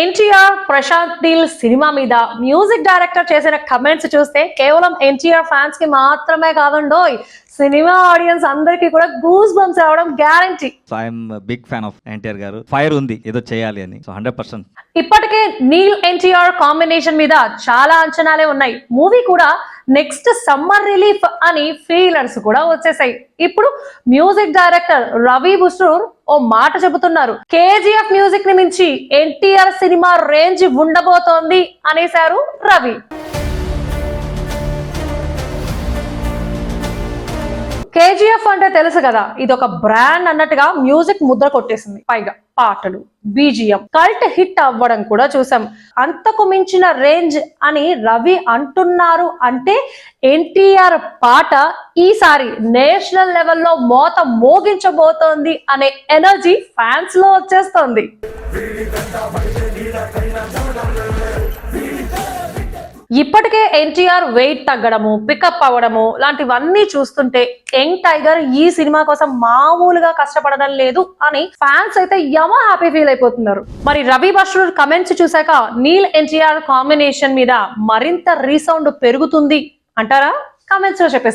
ఎన్టీఆర్ ప్రశాంత్ నీల్ సినిమా మీద music director చేసిన కమెంట్స్ చూస్తే కేవలం ఎన్టీఆర్ ఫ్యాన్స్కి మాత్రమే కాదండోయ్. సినిమా ఆడియన్స్ అందరికీ కూడా గూస్ బంప్స్ రావడం guarantee so I'm big fan of NTR garu. Fire ఉంది ఏదో చేయాలి అని. సో హండ్రెడ్ పర్సెంట్ ఇప్పటికే నీల్ ఎన్టీఆర్ కాంబినేషన్ మీద చాలా అంచనాలే ఉన్నాయి. మూవీ కూడా నెక్స్ట్ సమ్మర్ రిలీఫ్ అని ఫీలర్స్ కూడా వచ్చేసాయి. ఇప్పుడు మ్యూజిక్ డైరెక్టర్ రవి బుసూర్ ఓ మాట చెబుతున్నారు. కేజీఎఫ్ మ్యూజిక్ని మించి ఎన్టీఆర్ సినిమా రేంజ్ ఉండబోతోంది అనేశారు రవి. కేజీఎఫ్ అంటే తెలుసు కదా ఇది ఒక బ్రాండ్ అన్నట్టుగా మ్యూజిక్ ముద్ర కొట్టేసింది. పైగా పాటలు బీజిఎం కల్ట్ హిట్ అవ్వడం కూడా చూసాం. అంతకు మించిన రేంజ్ అని రవి అంటున్నారు అంటే ఎన్టీఆర్ పాట ఈసారి నేషనల్ లెవెల్లో మోత మోగించబోతోంది అనే ఎనర్జీ ఫ్యాన్స్లో వచ్చేస్తోంది. ఇప్పటికే ఎన్టీఆర్ వెయిట్ తగ్గడము పికప్ అవ్వడము లాంటివన్నీ చూస్తుంటే యంగ్ టైగర్ ఈ సినిమా కోసం మామూలుగా కష్టపడడం లేదు అని ఫ్యాన్స్ అయితే యమ హ్యాపీ ఫీల్ అయిపోతున్నారు. మరి రవి బష్రూర్ కమెంట్స్ చూశాక నీల్ ఎన్టీఆర్ కాంబినేషన్ మీద మరింత రీసౌండ్ పెరుగుతుంది అంటారా? కామెంట్స్లో చెప్పేసి